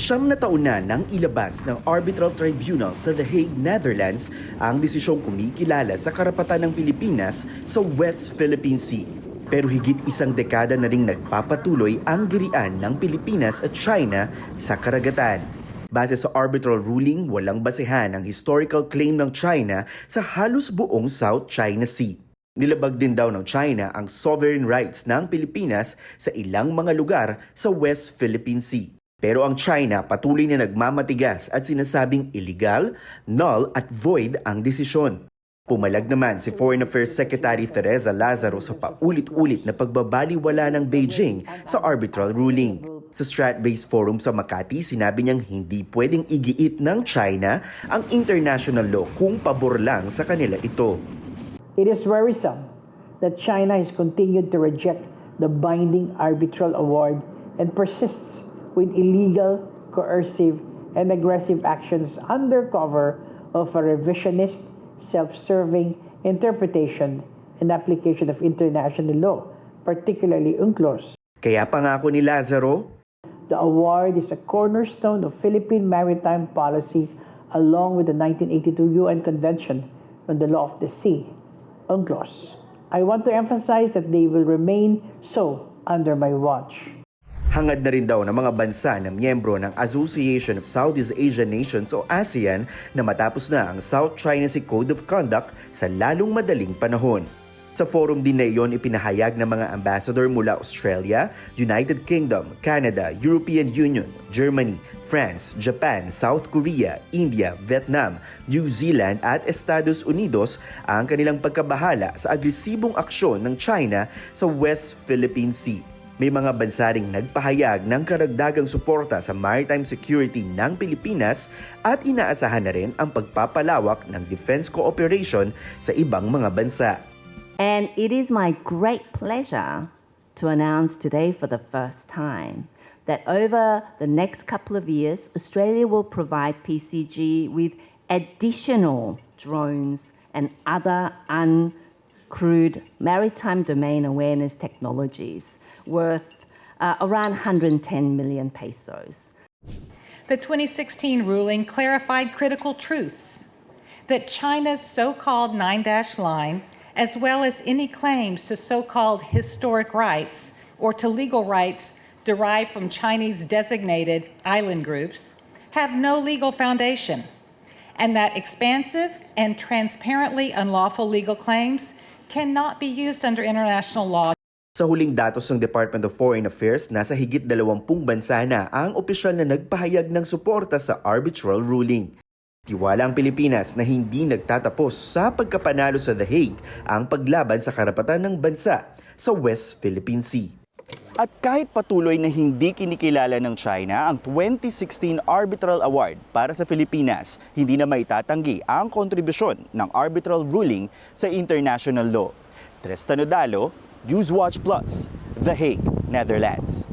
Siyam na taon na nang ilabas ng Arbitral Tribunal sa The Hague, Netherlands ang desisyong kumikilala sa karapatan ng Pilipinas sa West Philippine Sea. Pero higit isang dekada na ring nagpapatuloy ang girian ng Pilipinas at China sa karagatan. Base sa arbitral ruling, walang basehan ang historical claim ng China sa halos buong South China Sea. Nilabag din daw ng China ang sovereign rights ng Pilipinas sa ilang mga lugar sa West Philippine Sea. Pero ang China patuloy na nagmamatigas at sinasabing illegal, null at void ang desisyon. Pumalag naman si Foreign Affairs Secretary Teresa Lazaro sa paulit-ulit na pagbabaliwala ng Beijing sa arbitral ruling. Sa Strat-based forum sa Makati, sinabi niyang hindi pwedeng igiit ng China ang international law kung pabor lang sa kanila ito. It is worrisome that China has continued to reject the binding arbitral award and persists with illegal, coercive, and aggressive actions under cover of a revisionist, self-serving interpretation and application of international law, particularly UNCLOS. Kaya pangako ni Lazaro, The award is a cornerstone of Philippine maritime policy along with the 1982 UN Convention on the Law of the Sea, UNCLOS. I want to emphasize that they will remain so under my watch. Hangad na rin daw ng mga bansa na miyembro ng Association of Southeast Asian Nations o ASEAN na matapos na ang South China Sea Code of Conduct sa lalong madaling panahon. Sa forum din na iyon ipinahayag ng mga ambassador mula Australia, United Kingdom, Canada, European Union, Germany, France, Japan, South Korea, India, Vietnam, New Zealand at Estados Unidos ang kanilang pagkabahala sa agresibong aksyon ng China sa West Philippine Sea. May mga bansa ring nagpahayag ng karagdagang suporta sa maritime security ng Pilipinas at inaasahan na rin ang pagpapalawak ng defense cooperation sa ibang mga bansa. And it is my great pleasure to announce today for the first time that over the next couple of years, Australia will provide PCG with additional drones and other uncrewed maritime domain awareness technologies worth uh, around 110 million pesos. The 2016 ruling clarified critical truths that China's so called nine dash line, as well as any claims to so called historic rights or to legal rights derived from Chinese designated island groups, have no legal foundation, and that expansive and transparently unlawful legal claims cannot be used under international law Sa huling datos ng Department of Foreign Affairs, nasa higit 20 bansa na ang opisyal na nagpahayag ng suporta sa arbitral ruling. Tiwala ang Pilipinas na hindi nagtatapos sa pagkapanalo sa The Hague ang paglaban sa karapatan ng bansa sa West Philippine Sea. At kahit patuloy na hindi kinikilala ng China ang 2016 Arbitral Award para sa Pilipinas, hindi na maitatanggi ang kontribusyon ng arbitral ruling sa international law. Tristan Odalo, Newswatch Plus, The Hague, Netherlands.